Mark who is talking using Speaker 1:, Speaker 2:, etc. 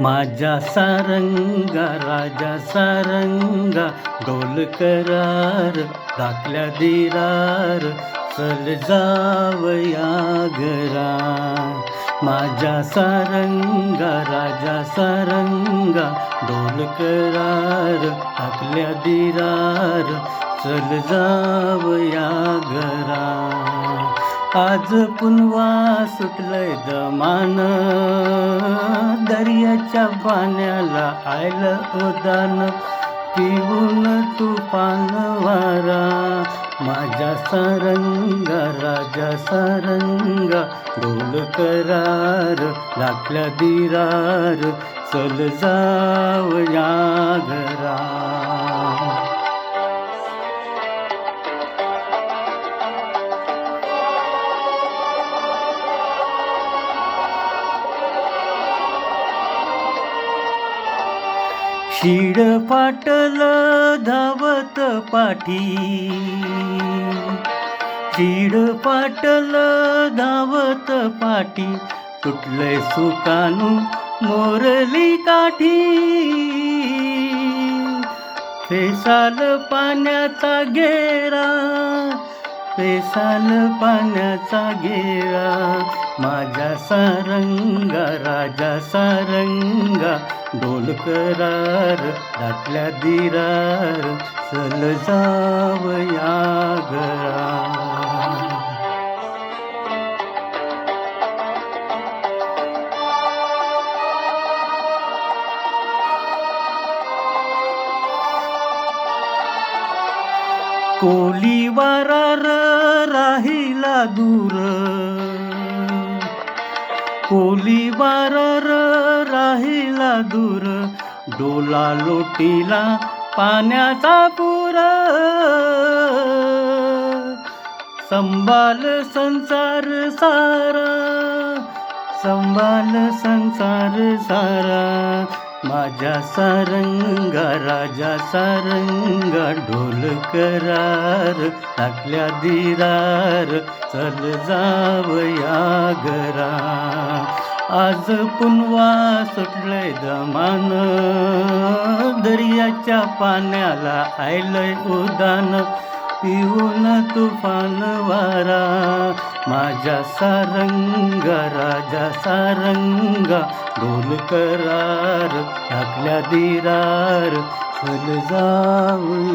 Speaker 1: माझ्या सारंगा राजा सारंगा डोल करार दाखल्या दिरार चल जावया घरा माझ्या सारंगा राजा सारंगा डोल करार आपल्या दिरार चल जावया घरा आज पुनवा सुटलंय दमान दर्याच्या पाण्याला आयलं उदान. पिऊन तुफान वारा. माझ्या सारंगा राजा सारंगा डोल करार लागल्या दिरार. चल जावया घरा शिड फाटल धावत पाठी. शिड फाटल धावत पाठी. तुटले सुकानू मोरली काठी. फेसाल पाण्याचा घेरा फेसाल पाण्याचा घेरा. माझ्या सारंगा राजा सारंगा डोल करार दाटल्या दिरार चल जावया घरा कोली वारार राहिला दूर. कोली वारार राहिला दूर. डोला लोटीला पाण्याचा पूर. संभाल संसार सारा. संभाल संसार सारा. माझ्या सारंगा राजा सारंगा ढोल करार टाकल्या दिरार. चल जावया घरा. आज पुनवा सुटलंय दमान. दर्याच्या पाण्याला आयलंय उदान. पिऊन तुफान वारा. माझ्या सारंग राजा सारंगा ढोल करार टाकल्या दिरार. चल जाऊ